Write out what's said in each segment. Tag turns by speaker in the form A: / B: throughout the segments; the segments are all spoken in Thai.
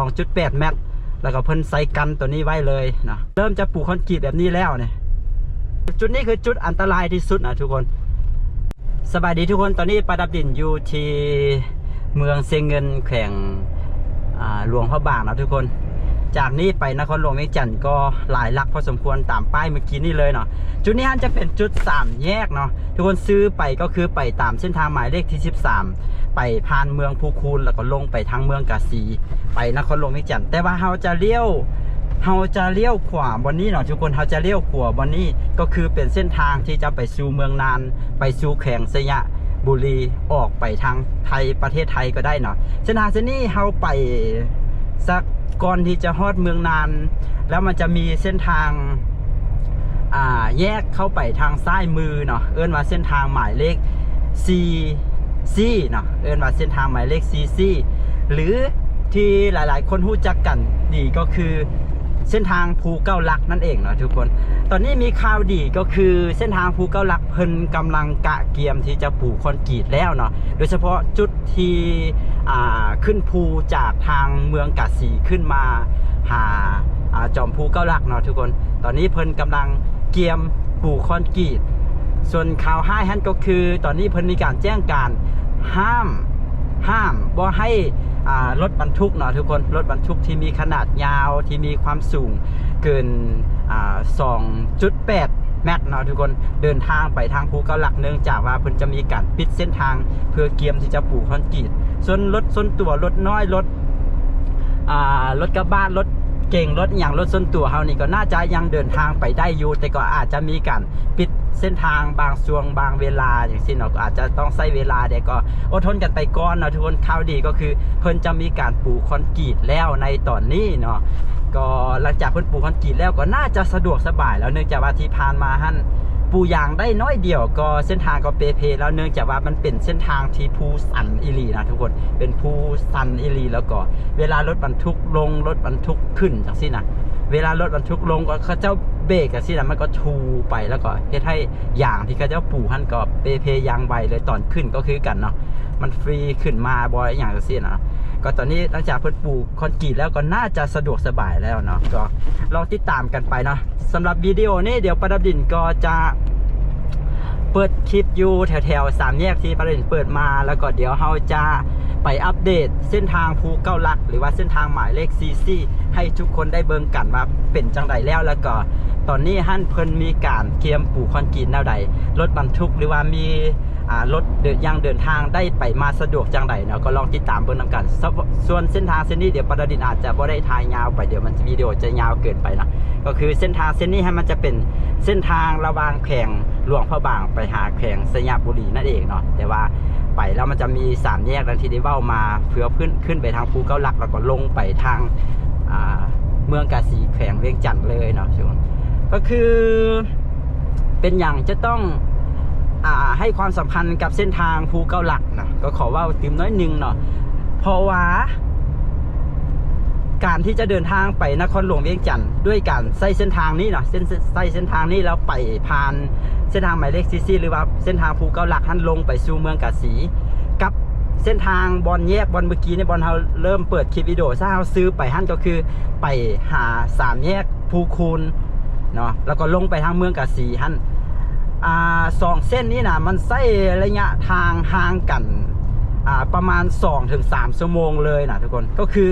A: 2.8 เมตร แล้วก็เพิ่นใส่กันตัวนี้ไว้เลยนะเริ่มจะปลูกคอนกรีตแบบนี้แล้วเนี่ยจุดนี้คือจุดอันตรายที่สุดนะทุกคน สบายดีทุกคนตอนนี้ประดับดินอยู่ที่เมืองเซงเงินแข่งหลวงพระบางนะทุกคน จากนี้ไปนครหลวงเวียงจันทร์ก็หลายลักพอสมควรตามป้ายเมื่อกี้นี่เลยเนาะจุดนี้ฮันจะเป็นจุด 3 แยกเนาะทุกคนซื้อไปก็คือไปตามเส้นทางหมายเลขที่ 13 ไปผ่านเมืองภูคูนแล้วก็ลงไปทางเมืองกาสีไปนครหลวงเวียงจันทร์แต่ว่าเราจะเลี้ยวเราจะเลี้ยวขวาบนนี้เนาะทุกคนเราจะเลี้ยวขวาบนนี้ก็คือเป็นเส้นทางที่จะไปสู่เมืองนาน ไปสู่แข่งสยะบุรีออกไปทางไทยประเทศไทยก็ได้เนาะเส้นทางเส้นนี้เราไปสักก่อนที่จะฮอดเมืองนาน แล้วมันจะมีเส้นทางแยกเข้าไปทางซ้ายมือเนาะเอิ้นว่าเส้นทางหมายเลข C C เนาะเอิ้นว่าเส้นทางหมายเลข C C หรือที่หลายๆ คนรู้จักกันดีก็คือเส้นทางภูเก้าลักนั่นเองเนาะทุกคน ตอนนี้มีข่าวดีก็คือเส้นทางภูเก้าลักเพิ่นกำลังกะเกียมที่จะปลูกคอนกรีตแล้วเนาะ โดยเฉพาะจุดที่ขึ้นภูจากทางเมืองกาสีขึ้นมาหาอาจอมภูเก้าลักเนาะทุกคน ตอนนี้เพิ่นกำลังเกียมปลูกคอนกรีต ส่วนข่าวห้ายฮันก็คือ ตอนนี้เพิ่นมีการแจ้งการห้ามห้ามบ่ให้รถบรรทุกเนาะทุกคนรถบรรทุกที่มีขนาดยาวที่มีความสูงเกินอ่า2.8เมตรเนาะทุกคนเดินทางไปทางภูเกาหลักเนื่องจากว่าเพิ่นจะมีการปิดเส้นทางเพื่อเกียมที่จะปลูกคอนกรีตส่วนรถส่วนตัวรถน้อยรถรถกระบะรถ เก่งรถอย่างรถส่วนตัวเฮานี่ก็น่าจะยังเดินทางไปได้อยู่ แต่ก็อาจจะมีการปิดเส้นทางบางช่วงบางเวลาอย่างเช่นเนาะก็อาจจะต้องใช้เวลาเดี๋ยวก็อดทนกันไปก่อนเนาะทุกคนข่าวดีก็คือเพิ่นจะมีการปลูกคอนกรีตแล้วในตอนนี้เนาะก็หลังจากเพิ่นปลูกคอนกรีตแล้วก็น่าจะสะดวกสบายแล้วเนื่องจากว่าที่ผ่านมาหั่น ปูยางได้น้อยเดียวก็เส้นทางก็เปเพแล้วเนื่องจากว่ามันเป็นเส้นทางที่ภูสันอิลีนะทุกคนเป็นภูสันอิลีแล้วก็ เวลารถบรรทุกลงรถบรรทุกขึ้นจังซี่นะเวลารถบรรทุกลงก็เขาเจ้าเบรกจังซี่นะมันก็ชูไปแล้วก็เฮ็ดให้ยางที่เขาเจ้าปูหันก็เปเพยางไวเลยตอนขึ้นก็คือกันเนาะมันฟรีขึ้นมาบ่อยอย่างจังซี่นะก็ตอนนี้หลังจากเพิ่นปลูกคอนกรีตแล้วก็น่าจะสะดวกสบายแล้วเนาะก็ลองติดตามกันไปเนาะสำหรับวิดีโอนี้เดี๋ยวประดับดินก็จะ เปิดคลิปอยู่แถวๆสามแยกที่ประเด็นเปิดมาแล้วก็เดี๋ยวเราจะไปอัปเดตเส้นทางภูเก้าลัก หรือว่าเส้นทางหมายเลขซีซีให้ทุกคนได้เบิ่งกันว่าเป็นจังไดแล้วแล้วก็ ตอนนี้ฮั่นเพิ่นมีการเกียมปลูกคอนกรีตแนวใดรถบรรทุกหรือว่ามีรถเดินยางเดินทางได้ไปมาสะดวกจังใดเนาะก็ลองติดตามเบิ่งนำกัน ส่วนเส้นทางเส้นนี้เดี๋ยวประดินอาจจะบ่ได้ถ่ายยาวไปเดี๋ยวมันวิดีโอจะยาวเกินไปนะก็คือเส้นทางเส้นนี้ให้มันจะเป็นเส้นทางระหว่างแข่งหลวงพระบางไปหาแข่งสยามบุรีนั่นเองเนาะแต่ว่าไปแล้วมันจะมีสามแยกดังที่ได้เว้ามาเพื่อขึ้นขึ้นไปทางภูเก้าลักแล้วก็ลงไปทางเมืองกาสีแขวงเวียงจันทร์เลยเนาะช่วง ก็คือเป็นอย่างจะต้องอ่าให้ความสำคัญกับเส้นทางภูเก้าหลักนะก็ขอว่าติมน้อยหนึงเนาะเพราะว่า การที่จะเดินทางไปนครหลวงเวียงจันทร์ด้วยการใช้เส้นทางนี้เนาะเส้นใช้เส้นทางนี้แล้วไปผ่านเส้นทางหมายเลขซีซีหรือว่าเส้นทางภูเก้าหลักท่านลงไปสู่เมืองกาสี กับเส้นทางบอลแยกบอลเมื่อกี้ในบอลเราเริ่มเปิดคลิปวิดีโอถ้าเราซื้อไปหั่นก็คือ ไปหาสามแยกภูคูน เนาะแล้วก็ลงไปทางเมืองกาสีฮั่นอ่าสองเส้นนี้นะมันใช้ระยะทางห่างกันอ่าประมาณ2ถึง3ชั่วโมงเลยนะทุกคนก็คือ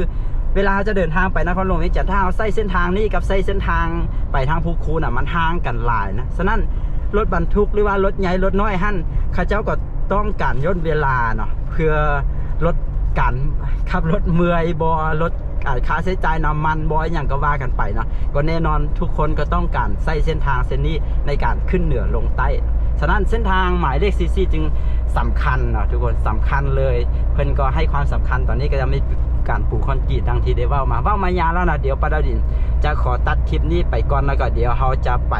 A: เวลาจะเดินทางไปนครหลวงนี่จะถ้าเอาใช้เส้นทางนี้กับใช้เส้นทางไปทางภูคูน่ะมันห่างกันหลายนะฉะนั้นรถบรรทุกหรือว่ารถใหญ่รถน้อยหั่นเขาเจ้าก็ต้องการย่นเวลาเนาะเพื่อลดการขับรถเมื่อยบอรถ ค่าใช้จ่ายน้ำมันบอยอย่างก็ว่ากันไปเนาะก็แน่นอนทุกคนก็ต้องการใช้เส้นทางเส้นนี้ในการขึ้นเหนือลงใต้ฉะนั้นเส้นทางหมายเลขซีซีจึงสำคัญเนาะทุกคนสำคัญเลยเพิ่นก็ให้ความสำคัญตอนนี้ก็จะไม่การปลูกคอนกรีตดังที่ได้ว่ามาว่ามายาแล้วนะเดี๋ยวปาดาวดิน จะขอตัดคลิปนี้ไปก่อนแล้วก็เดี๋ยวเขาจะไป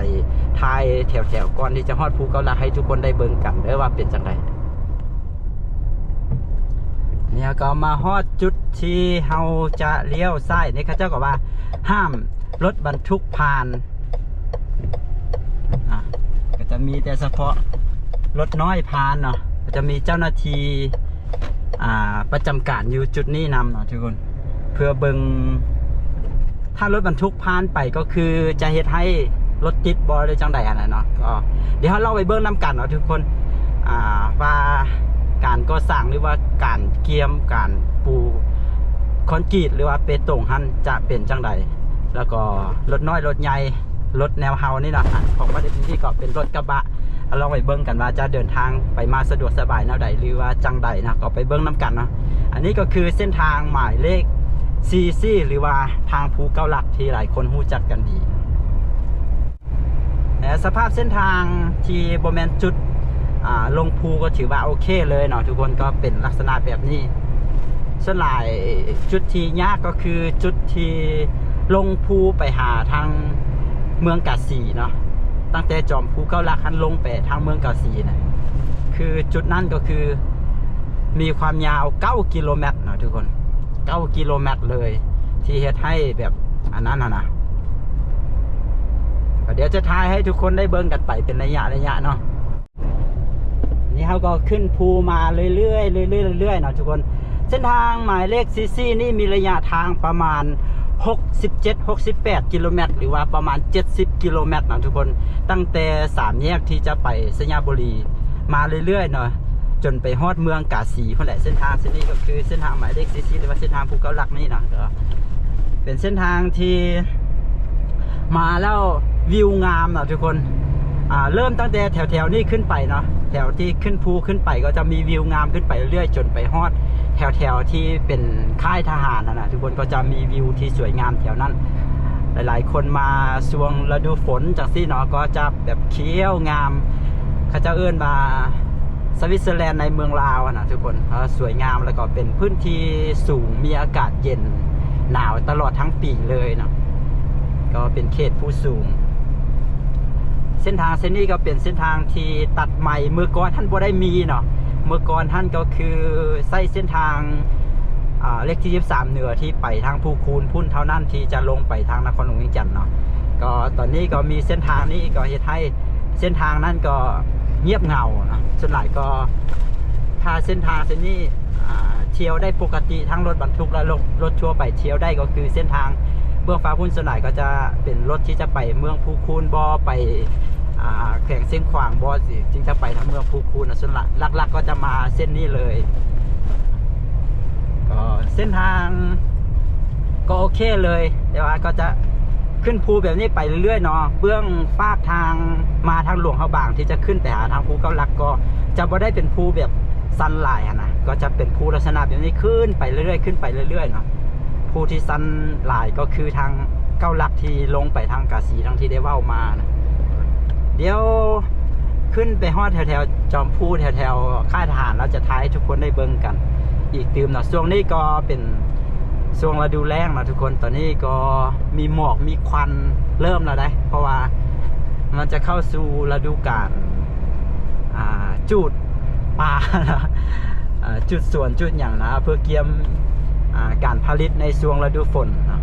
A: ทายแถวๆก่อนที่จะฮอดภูเกาลักให้ทุกคนได้เบิ่งกันเด้อว่าเป็นจังได เนี่ยก็มาฮอดจุดที่เฮาจะเลี้ยวซ้ายนี่เขาเจ้าก็ว่า ห้ามรถบรรทุกผ่านอะก็จะมีแต่เฉพาะรถน้อยผ่านเนาะก็จะมีเจ้าหน้าที่อ่าประจำการอยู่จุดนี้นำเนาะทุกคนเพื่อเบิงถ้ารถบรรทุกผ่านไปก็คือจะเฮ็ดให้รถติดบอหรือจังใดอันนั้นเนาะก็เดี๋ยวเราไปเบิ้งน้ำกันเนาะทุกคนอ่าว่า การก่อสร้างหรือว่าการเกียมการปูคอนกรีตหรือว่าเปตงหันจะเป็นจังใดแล้วก็รถน้อยรถใหญ่รถแนวเฮานี่นะของประเทศที่ก็เป็นรถกระบะเอาลองไปเบิ้งกันว่าจะเดินทางไปมาสะดวกสบายแนวใดหรือว่าจังใดนะก็ไปเบิ้งน้ำกันเนาะอันนี้ก็คือเส้นทางหมายเลขซีซีหรือว่าทางภูเก้าหลักที่หลายคนรู้จักกันดีแต่สภาพเส้นทางที่บแมนจุด ลงภูก็ถือว่าโอเคเลยเนาะทุกคนก็เป็นลักษณะแบบนี้ส่วนหลายจุดที่ยากก็คือจุดที่ลงภูไปหาทางเมืองกาสีเนาะตั้งแต่จอมภูเก้าลักันลงไปทางเมืองกาสีนะคือจุดนั้นก็คือมีความยาว9กิโลเมตรเนาะทุกคน9กิโลเมตรเลย ที่เฮ็ดให้แบบอันนั้นนะนะเดี๋ยวจะทายให้ทุกคนได้เบิ่งกันไปเป็นระยะระยะเนาะ นี่เขาก็ขึ้นภูมาเรื่อยๆเรื่อยๆเรื่อยๆเนาะทุกคน เส้นทางหมายเลขซีซีนี่มีระยะทางประมาณ 67-68 กิโลเมตรหรือว่าประมาณ 70 กิโลเมตรนะทุกคน ตั้งแต่สามแยกที่จะไปสัญญาบุรี มาเรื่อยๆเนาะจนไปฮอดเมืองกาสีเพราะแหละเส้นทางเส้นนี้ก็คือเส้นทางหมายเลขซีซีหรือว่าเส้นทางภูเก้าหลักนี่นะก็เป็นเส้นทางที่มาแล้ววิวงามเนาะทุกคน อ่าเริ่มตั้งแต่แถวแถวๆนี้ขึ้นไปเนาะ แถวที่ขึ้นภูขึ้นไปก็จะมีวิวงามขึ้นไปเรื่อยจนไปฮอด แถวแถวที่เป็นค่ายทหารนะนะทุกคนก็จะมีวิวที่สวยงามแถวนั้น หลายๆ คนมาช่วงฤดูฝนจากที่เนาะก็จะแบบเขียวงามเขาจะเอื้นมาสวิตเซอร์แลนด์ในเมืองลาวอะนะทุกคนสวยงามแล้วก็เป็นพื้นที่สูงมีอากาศเย็นหนาวตลอดทั้งปีเลยเนาะก็เป็นเขตผู้สูง เส้นทางเส้นนี้ก็เป็นเส้นทางที่ตัดใหม่เมื่อก่อนท่านบ่ได้มีเนาะเมื่อก่อนท่านก็คือใส่เส้นทางเลขที่ 23 เหนือที่ไปทางภูคูนพุ่นเท่านั้นที่จะลงไปทางนครหลวงเวียงจันทน์เนาะก็ตอนนี้ก็มีเส้นทางนี้ก็เฮ็ดให้เส้นทางนั้นก็เงียบเงาเนาะส่วนหลายก็ถ้าเส้นทางเส้นนี้เที่ยวได้ปกติทั้งรถบรรทุกและรถรถทั่วไปเที่ยวได้ก็คือเส้นทาง เมืองฟ้าพุ่นส่วนใหญ่ก็จะเป็นรถที่จะไปเมืองภูคูนบอไปอ่าแข่งเส้นขวางบอสสิจึงจะไปทางเมืองภูคูนนะส่วนหลักลักๆก็จะมาเส้นนี้เลยก็เส้นทางก็โอเคเลยแต่ว่าก็จะขึ้นภูแบบนี้ไปเรื่อยๆเนาะเบื้องฟากทางมาทางหลวงเขาบางที่จะขึ้นไปหาทางภูเก้าหลักก็จะบ่ได้เป็นภูแบบสันหลายนะก็จะเป็นภูลักษณะแบบนี้ขึ้นไปเรื่อยๆขึ้นไปเรื่อยๆเนาะ ภูที่สั้นหลายก็คือทางเก้าหลักที่ลงไปทางกาสีทางที่ได้เว้ามานะเดี๋ยวขึ้นไปฮอดแถวๆจอมพูแถวๆค่ายทหารเราจะท้ายทุกคนได้เบิ่งกัน อีกตืมเนาะช่วงนี้ก็เป็นช่วงฤดูแล้งนะทุกคนตอนนี้ก็มีหมอกมีควันเริ่มแล้วได้ เพราะว่ามันจะเข้าสู่ฤดูกาลจุดปลานะอ่าจุดสวนจุดอย่างนะ เพื่อเกียม การผลิตในช่วงฤดูฝนนะ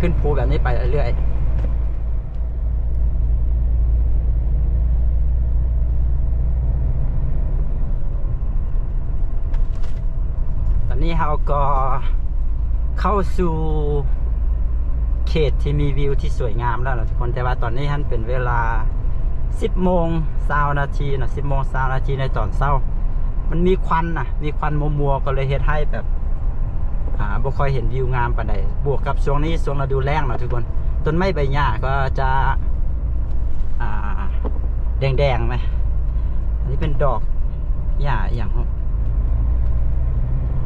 A: ขึ้นภูแบบนี้ไปเรื่อยๆ ตอนนี้เราก็เข้าสู่เขตที่มีวิวที่สวยงามแล้วนะทุกคน แต่ว่าตอนนี้ท่านเป็นเวลา 10โมง20นาทีนะ10โมง20นาทีในตอนเช้า มันมีควันนะมีควันมัวๆก็เลยเฮ็ดให้แบบอ่าบ่ค่อยเห็นวิวงามปานใดบวกกับช่วงนี้ช่วงฤดูแล้งเนะทุกคน ต้นไม้ใบหญ้าก็จะอ่าแดงๆไหมอันนี้เป็นดอกหญ้าอย่าง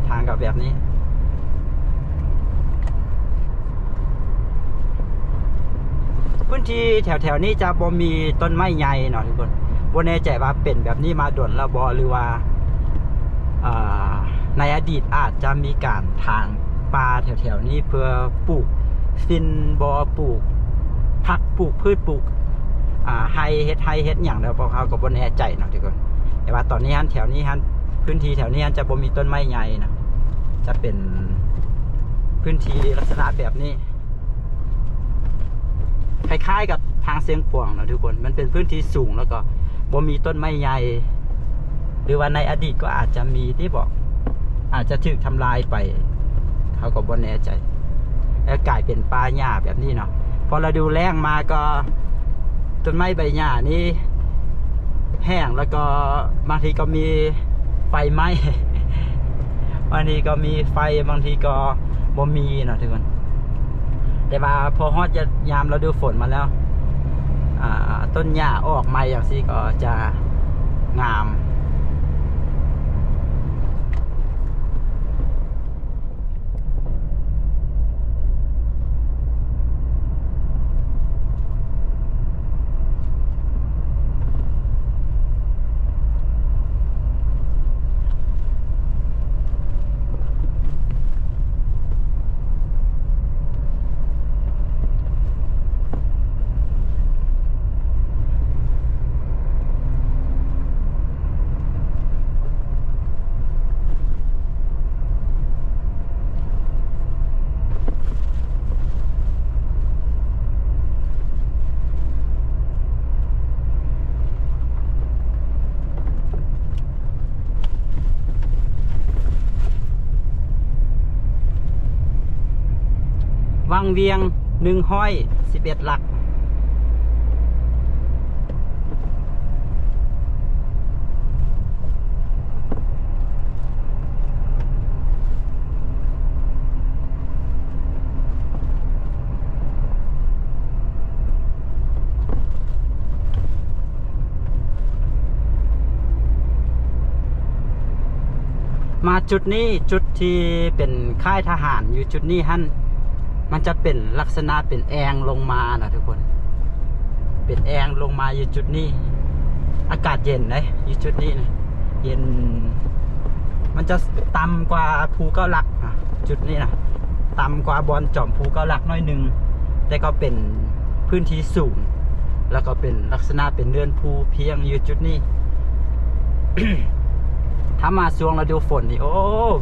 A: ทางกับแบบนี้พื้นที่แถวๆนี้จะบ่มีต้นไม้ใหญ่เนาะทุกคนบ่แน่ใจว่าเป็นแบบนี้มาด่วนแล้วบ่หรือว่า ในอดีตอาจจะมีการทางป่าแถวๆนี้เพื่อปลูกฟินบ่ปลูกผักปลูกพืชปลูกไฮเฮ็ดไฮเฮ็ดอย่างเดียวพวกเขาก็บ่แน่ใจเนาะทุกคนแต่ว่าตอนนี้ฮันแถวนี้ฮันพื้นที่แถวนี้ฮันจะบ่มีต้นไม้ใหญ่นะจะเป็นพื้นที่ลักษณะแบบนี้คล้ายๆกับทางเสียงขวางนะทุกคน มันเป็นพื้นที่สูงแล้วก็บ่มีต้นไม้ใหญ่ หรือว่าในอดีตก็อาจจะมีที่บอก อาจจะถูกทำลายไป เขาก็บ่แน่ใจแล้วกลายเป็นป่าหญ้าแบบนี้เนาะพอเราดูแรงมาก็ต้นไม้ใบหญ้านี่แห้งแล้วก็บางทีก็มีไฟไหม้บางทีก็มีไฟบางทีก็บ่มีเนาะทุกคนแต่ว่าพอฮอดจะยามเราดูฝนมาแล้วต้นหญ้าออกใหม่อย่างซี่ก็จะงาม วัง เวียงหนึ่งห้อยสิบเอ็ดหลัก มาจุดนี้จุดที่เป็นค่ายทหารอยู่จุดนี้ฮั่น มันจะเป็นลักษณะเป็นแองลงมานะทุกคน เป็นแองลงมาอยู่จุดนี้ อากาศเย็นเลยอยู่จุดนี้นะเย็น มันจะต่ำกว่าภูเก้าหลักอะจุดนี้นะต่ำกว่าบอลจอมภูเก้าหลักน้อยหนึ่งแต่ก็เป็นพื้นที่สูง แล้วก็เป็นลักษณะเป็นเรือนภูเพียงอยู่จุดนี้ถ้ามาช่วงฤดูฝนนี่โอ้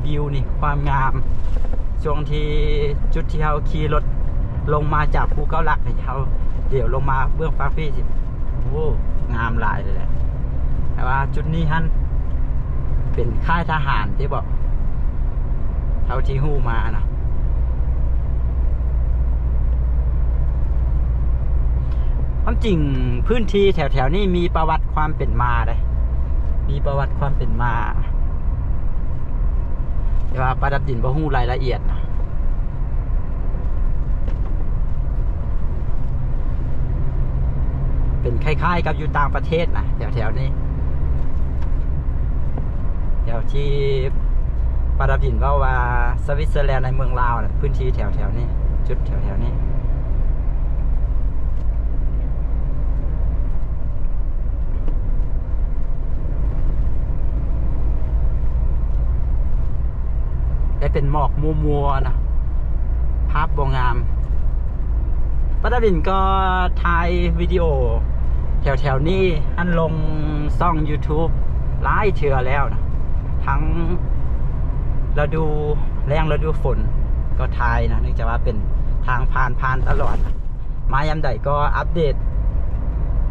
A: วิวนี่ความงาม ช่วงที่จุดที่เราขี่รถลงมาจากภูเก้าหลักนี่เราเดี๋ยวลงมาเบื้องฟ้าพี่สิโอ้งามหลายเลยแหละแต่ว่าจุดนี้ฮั่นเป็นค่ายทหารที่บอกเท่าที่หู้มานะความจริงพื้นที่แถวๆนี้มีประวัติความเป็นมาเลยมีประวัติความเป็นมา แต่ว่าประดับดินบ่ฮู้รายละเอียดนะเป็นคล้ายๆกับอยู่ต่างประเทศนะแถวๆนี้แถวที่ประดับดินว่าว่าสวิตเซอร์แลนด์ในเมืองลาวนะพื้นที่แถวๆนี้ จุดแถวๆนี้ ได้เป็นหมอกมัวๆนะภาพบงามปัตตาบินก็ถ่ายวิดีโอ แถวๆนี้อันลงซ่อง YouTube หลายเทือแล้วนะทั้งฤดูแรงฤดูฝนก็ถ่ายนะเนื่องจากว่าเป็นทางผ่านผ่านตลอดนะมายามใดก็อัปเดต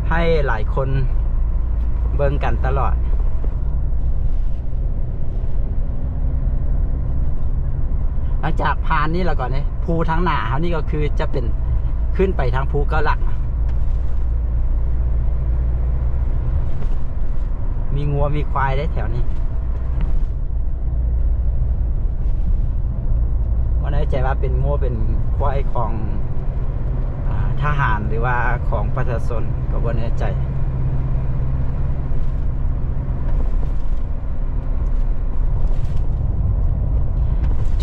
A: ให้หลายคนเบิ่งกันตลอด หลังจากผ่านนี่แล้วก่อนเนี่ยภูทางหนาเขานี่ก็คือจะเป็นขึ้นไปทางภูเก็หลัก มีงัวมีควายได้แถวนี้ว่าแน่ใจว่าเป็นงัวเป็นควายของอทหารหรือว่าของประชาชนก็บ่แน่ใจ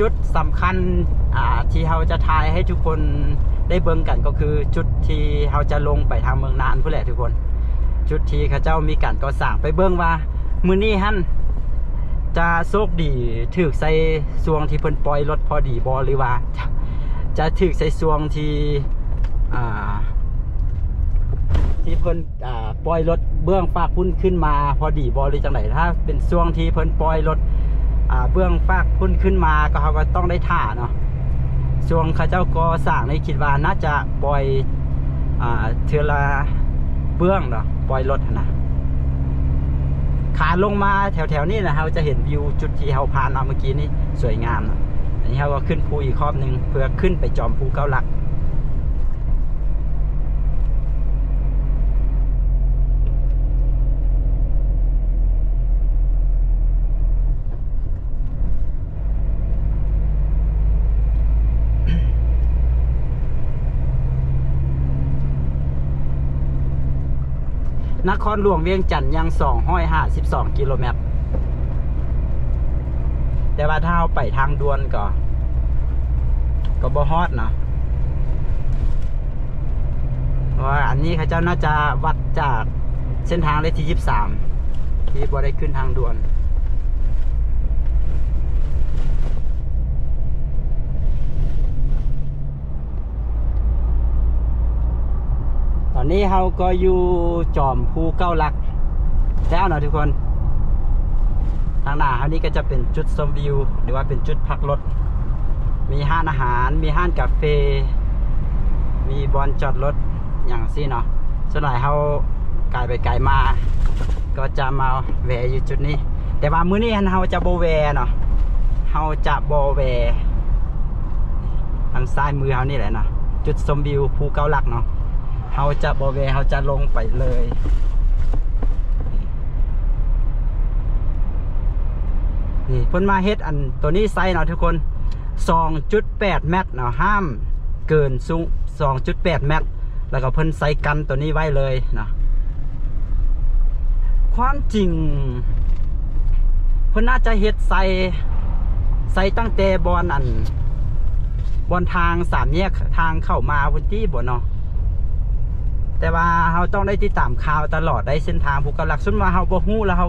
A: จุด สำคัญที่เราจะทายให้ทุกคนได้เบิ่งกันก็คือจุดที่เราจะลงไปทางเมืองนานผู้แหละทุกคน จุดที่เขาเจ้ามีการก่อสร้างไปเบิ่งว่า มือนี้ฮั่นจะโชคดีถือใส่ซวงที่เพิ่นปล่อยรถพอดีบอหรือว่า จะจะถือใส่ซวงที่อ่าที่เพิ่นปล่อยรถเบื้องฝากพุ่นขึ้นมาพอดีบอหรือจังไหนถ้า เป็นช่วงที่เพิ่นปล่อยรถ เบื้องฝากพุ่นขึ้นมาก็เขาก็ต้องได้ท่าเนาะช่วงเขาเจ้าก็สร้างในคิดว่าน่าจะปล่อยเทือละเบื้องเนาะปล่อยรถนะขาลงมาแถวๆนี้นะเราจะเห็นวิวจุดที่เราผ่านมาเมื่อกี้นี้สวยงามนะอันนี้เราก็ขึ้นภูอีกครอบหนึ่งเพื่อขึ้นไปจอมภูเก้าหลัก นครหลวงเวียงจันทน์ยังสองห้อยห้าสิบสองกิโลเมตร แต่ว่าถ้าเราไปทางด่วนก็ ก็บ่ฮอดเนาะว่าอันนี้ข้าเจ้าน่าจะวัดจากเส้นทางเลขที่ยี่สิบสามที่บ่ได้ขึ้นทางด่วน อนนี้เราก็อยู่จอมภูเก้าลักแล้วเนาะทุกคน ทางหน้าเขานี้ก็จะเป็นจุดชมวิว หรือว่าเป็นจุดพักรถ มีห้านอาหาร มีห้านกาแฟ มีบอลจอดรถอย่างซี่เนาะส่วนใหญ่เขาไกลไปไกลมา ก็จะมาแวะอยู่จุดนี้ แต่ว่ามื้อนี้เราจะโบแวะเนาะเราจะโบแวะทางซ้ายมือเขานี่แหละเนาะจุดชมวิวภูเก้าลักเนาะ เขาจะบอเวเขาจะลงไปเลยนี่เพิ่นมาเฮ็ดอันตัวนี้ไซส์เนาะทุกคน 2.8 เมตรเนาะห้ามเกินสูง2.8 เมตร แล้วก็เพิ่นใส่กันตัวนี้ไว้เลยเนาะความจริง เพิ่นน่าจะเฮ็ดใส่ใส่ตั้งแต่บอนอันบอนทางสามแยกทางเข้ามาพื้นที่บ่เนาะ แต่ว่าเราต้องได้ติดตามข่าวตลอดได้เส้นทางภูกำลักส่วนว่าเราบ่ฮู้แล้วเรา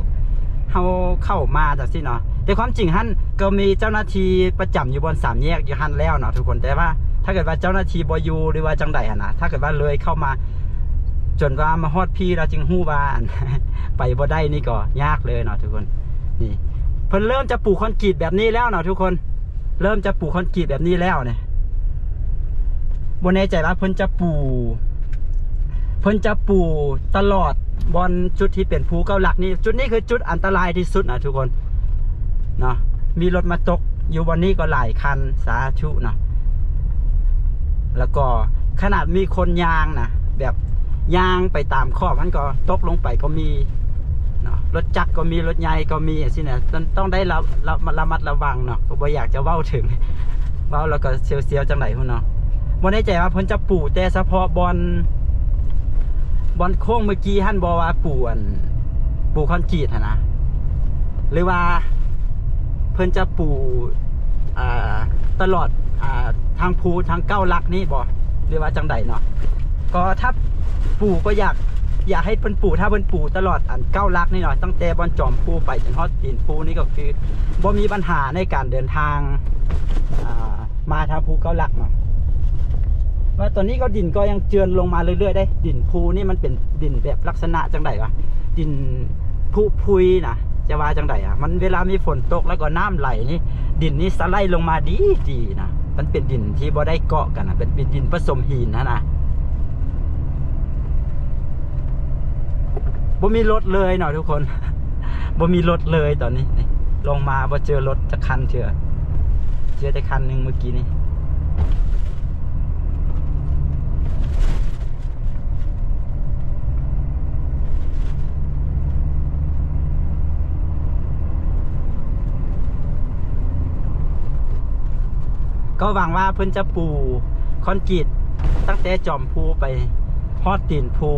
A: เราเข้ามาจากสิเนาะแต่ความจริงฮั่นก็มีเจ้าหน้าที่ประจำอยู่บนสามแยกอยู่ฮั่นแล้วเนาะทุกคนแต่ว่า ถ้าเกิดว่าเจ้าหน้าที่บอยู่หรือว่าจังใดหั่นะถ้าเกิดว่าเลยเข้ามาจนว่ามาฮอดพี่เราจึงฮู้ว่านไปบ่ได้นี่ก็ยากเลยเนาะทุกคนนี่เพิ่นเริ่มจะปลูกคอนกรีตแบบนี้แล้วเนาะทุกคน เริ่มจะปลูกคอนกรีตแบบนี้แล้วเนี่ยบ่แน่ใจว่าเพิ่นจะปลูก เพิ่นจะปูตลอดบอลจุดที่เป็นภูเก้าหลักนี่จุดนี้คือจุดอันตรายที่สุดนะทุกคนเนาะมีรถมาตกอยู่วันนี้ก็หลายคันสาธุเนาะแล้วก็ขนาดมีคนยางนะแบบยางไปตามข้อมันก็ตกลงไปก็มีเนาะรถจักรก็มีรถใหญ่ก็มีสิเนี่ยต้องต้องได้ระระระมัดระวังเนาะก็บ่อยากจะเว้าถึงเว้าแล้วก็เสียวๆจังไหนพุ่นเนาะบ่แน่ใจว่าเพิ่นจะปูแต่เฉพาะบอล บอลโค้งเมื่อกี้ท่านบอกว่าปูอันปูคอนกรีตนะ หรือว่าเพิ่นจะปูตลอดอทางภูทางเก้าลักนี่บอหรือว่าจังใดเนาะก็ถ้าปูก็อยากอยากให้เพิ่นปูถ้าเพิ่นปูตลอดอันเก้าลักนี่เนาะตั้งแต่บอลจอมภูไปจนฮอดตีนภูนี่ก็คือบ่มีปัญหาในการเดินทางามาทางภูเก้าลักเนาะ ว่าตอนนี้ก็ดินก็ยังเจือนลงมาเรื่อยๆได้ ดินภูนี่มันเป็นดินแบบลักษณะจังไดวะดินพุพุยนะจะว่าจังไดอะ มันเวลามีฝนตกแล้วก็น้ำไหลนี่ ดินนี่สไลด์ลงมาดีดีนะมันเป็นดินที่บ่ได้เกาะกันนะเป็นดินผสมหินนะนะบ่มีรถเลยเนาะทุกคนบ่มีรถเลยตอนนี้ลงมาบ่เจอรถจะคันเถอะเจอแต่คันหนึ่งเมื่อกี้นี้ ก็หวังว่าเพิ่นจะปูคอนกรีตตั้งแต่จอมภูไปฮอดตีนภู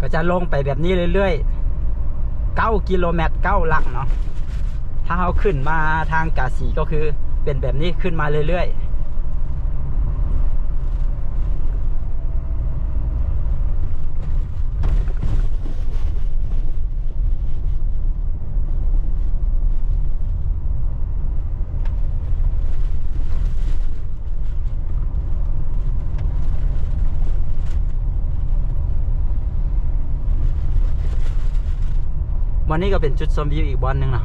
A: ก็จะลงไปแบบนี้เรื่อยๆ 9 กิโลเมตร 9 หลักเนาะ ถ้าเขาขึ้นมาทางกาสีก็คือเป็นแบบนี้ขึ้นมาเรื่อยวันนี้ก็เป็นจุดชมวิวอีกวันหนึ่งนะ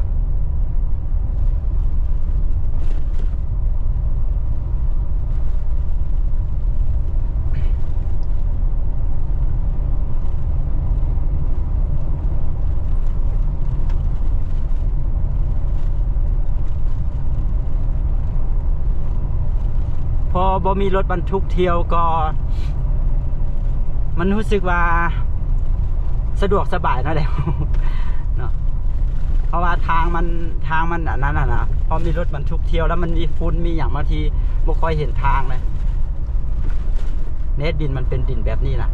A: พอบ่มีรถบรรทุกเที่ยวก็ มันรู้สึกว่าสะดวกสบายนั่นแหละเนาะเพราะว่าทางมันทางมันอันนั้นอะนะพอมีรถบรรทุกเที่ยวแล้วมันมีฝุ่นมีอย่างบางทีบ่ค่อยเห็นทางเลยเนตดินมันเป็นดินแบบนี้นะ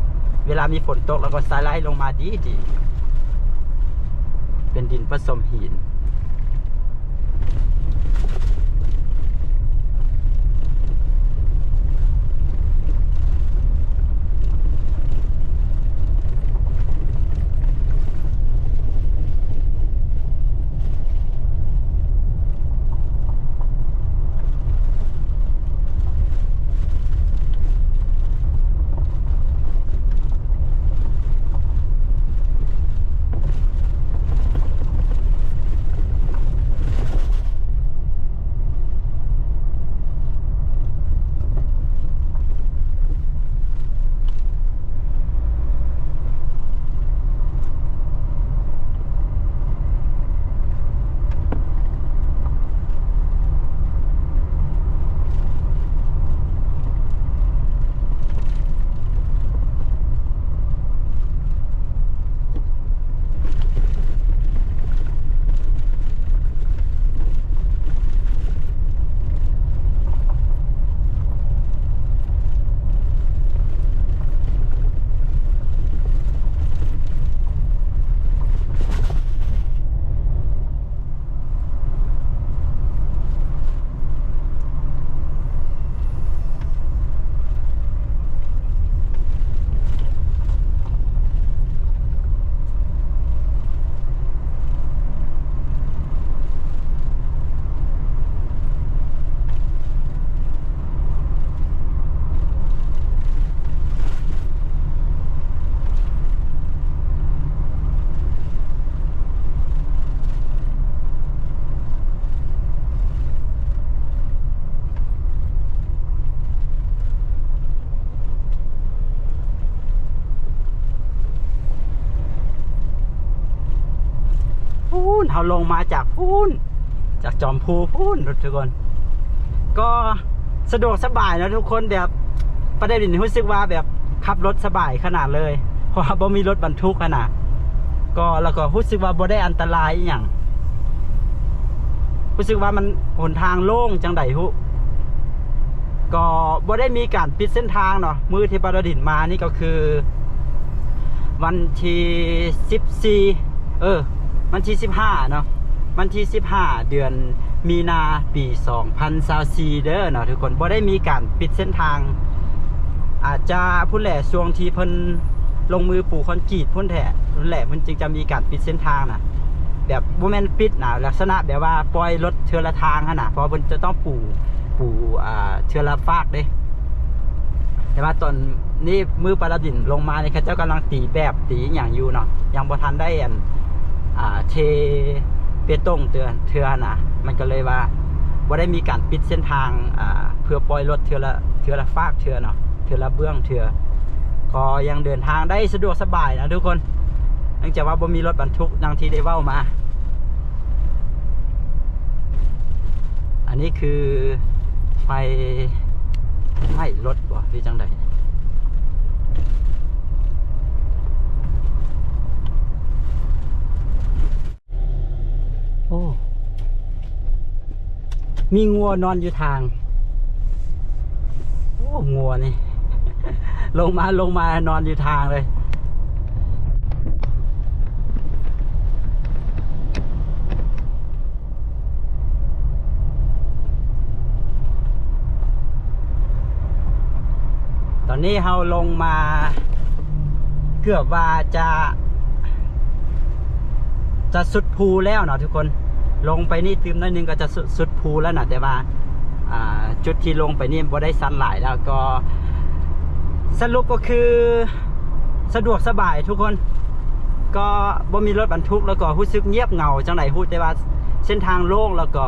A: เวลามีฝนตกแล้วก็สไลด์ลงมาดีดีเป็นดินผสมหิน เขาลงมาจากพูนจากจอมพูพูนทุกคน ก็สะดวกสบายนะทุกคนแบบประเด็นรู้สึกว่าแบบขับรถสบายขนาดเลย เพราะว่าบ่มีรถบรรทุกขนาดก็แล้วก็รู้สึกว่าบ่ได้อันตรายอย่างรู้สึกว่ามันหนทางโล่งจังไดฮุก็บ่ได้มีการปิดเส้นทางเนาะมือที่ประดิษฐ์มานี่ก็คือ วันที่สิบสี่เออ วันที่สิบห้าเนาะวันที่สิบห้าเดือนมีนาปีสองพันสาีเด้อเนาะทุกคนบ่ได้มีการปิดเส้นทาง อาจจะพุ่นแหล่ช่วงที่เพิ่นลงมือปูคอนกรีตพุ่นแท้พุ่นแหล่เพิ่นจึงจะมีการปิดเส้นทางนะแบบบ่แม่นปิดนะลักษณะแบบว่าปล่อยรถเทือละทางนะเพราะเพิ่นจะต้องปูปูอ่าเทือละฟากเด้แต่ว่าตอนนี้มือปลาดินลงมาเนี่ยเขาเจ้ากำลังตีแบบตีอย่างอยู่เนาะยังบ่ทันได้อันอ่า เทเปียตงเตือนเทือนะมันก็เลยว่าบ่าได้มีการปิดเส้นทางเพื่อปล่อยรถเทือละเทือละฟากเทือเนาะเทือละเบื้องเทือก็ยังเดินทางได้สะดวกสบายนะทุกคนเนื่องจากว่าบ่มีรถบรรทุกดังที่ได้เว้ามา อันนี้คือไฟไหม้รถบ่หรือจังใด โอ้มีงัวนอนอยู่ทาง โอ้งัวนี่ ลงมาลงมานอนอยู่ทางเลย ตอนนี้เราลงมา เกือบว่าจะ จะสุดภูแล้วเนาะทุกคนลงไปนี่ตืมนิดนึงก็จะสุดสุดภูแล้วนะแต่ว่าจุดที่ลงไปนี่บ่ได้สันหลายแล้วก็สรุปก็คือสะดวกสบายทุกคน ก็บ่มีรถบรรทุกแล้วก็รู้สึกเงียบเหงาจังไหนฮู้แต่ว่าเส้นทางโล่งแล้วก็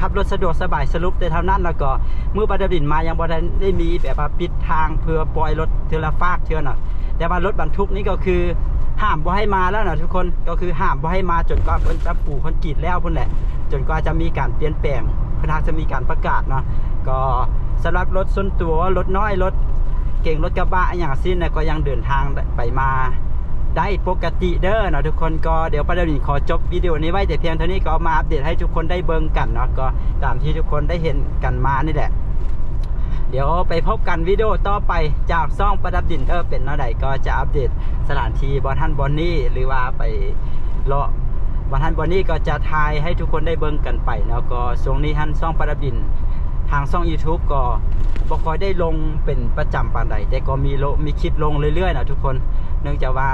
A: ขับรถสะดวกสบายสรุปแต่เท่านั้นแล้วก็เมื่อประดับดินมายังบ่ได้ได้มีแบบว่าปิดทางเพื่อปล่อยรถเทือลฟากเทือน่ะแต่ว่ารถบรรทุกนี่ก็คือ ห้ามบ่ให้มาแล้วนะทุกคนก็คือห้ามบ่ให้มาจนกว่าเพิ่นจะปูคอนกรีตแล้วพุ่นแหละ จนกว่าจะมีการเปลี่ยนแปลงเพิ่นอาจะมีการประกาศเนาะก็สำหรับรถส่วนตัวรถน้อยรถเก่งรถกระบะอย่างสิ้นนะก็ยังเดินทางไปมาได้ปกติเด้อเนาะทุกคนก็เดี๋ยวประเดี๋ยวนี้ขอจบวิดีโอนี้ไว้แต่เพียงเท่านี้ก็มาอัปเดตให้ทุกคนได้เบิ่งกันเนาะก็ตามที่ทุกคนได้เห็นกันมานี่แหละ เดี๋ยวไปพบกันวิดีโอต่อไปจากซ่องประดับดินเออเป็นเนาะใดก็จะอัปเดตสถานที่บอทันบอนนี่หรือว่าไปเลาะบอทันบอนนี่ก็จะทายให้ทุกคนได้เบิ่งกันไปเนาะก็ช่วงนี้ทันซ่องประดับดิน ทางช่อง YouTube ก็บ่คอยได้ลงเป็นประจำปานใดแต่ก็มีโลมีคลิปลงเรื่อยๆนะทุกคน เนื่องจากว่า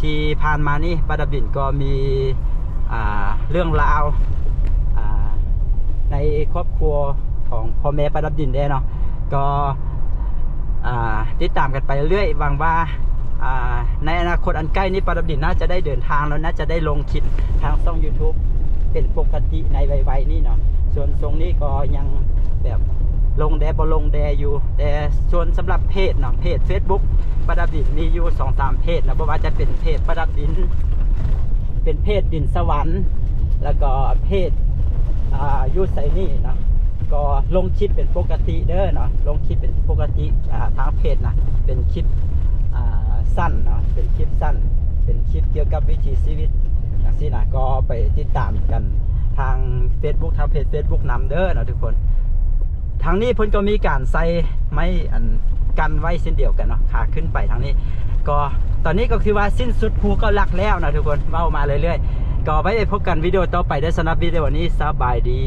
A: ที่ผ่านมานี่ประดับดินก็มีเรื่องราวในครอบครัวของพ่อแม่ประดับดินได้เนาะ ก็ติดตามกันไปเรื่อยหวังว่าในอนาคตอันใกล้นี้ประดับดินน่าจะได้เดินทางแล้วน่าจะได้ลงคลิปทางช่อง YouTube เป็นปกติในไวๆนี่เนาะส่วนทรงนี้ก็ยังแบบลงแดบลงแดอยู่ แต่ส่วนสำหรับเพจเนาะเพจ Facebook ประดับดินมีอยู่สองสามเพจนะเพราะว่าจะเป็นเพจประดับดิน เป็นเพจดินสวรรค์ แล้วก็เพจอ่ายูไซนี่นะ ก็ลงคลิปเป็นปกติเด้อเนาะลงคลิปเป็นปกติทางเพจนะเป็นคลิปสั้นเนาะเป็นคลิปสั้น เป็นคลิปเกี่ยวกับวิถีชีวิตอย่างนี้นะก็ไปติดตามกันทาง Facebook ทางเพจ Facebook นำเด้อเนาะทุกคน ทางนี้เพิ่นก็มีการใส่ไม้อันกันไว้เส้นเดียวกันเนาะขาขึ้นไปทางนี้ ก็ตอนนี้ก็คือว่าสิ้นสุดภูก็ลักแล้วนะทุกคนเว้ามาเรื่อยๆ ก็ไว้พบกันวิดีโอต่อไปได้สำหรับวิดีโอนี้สบายดี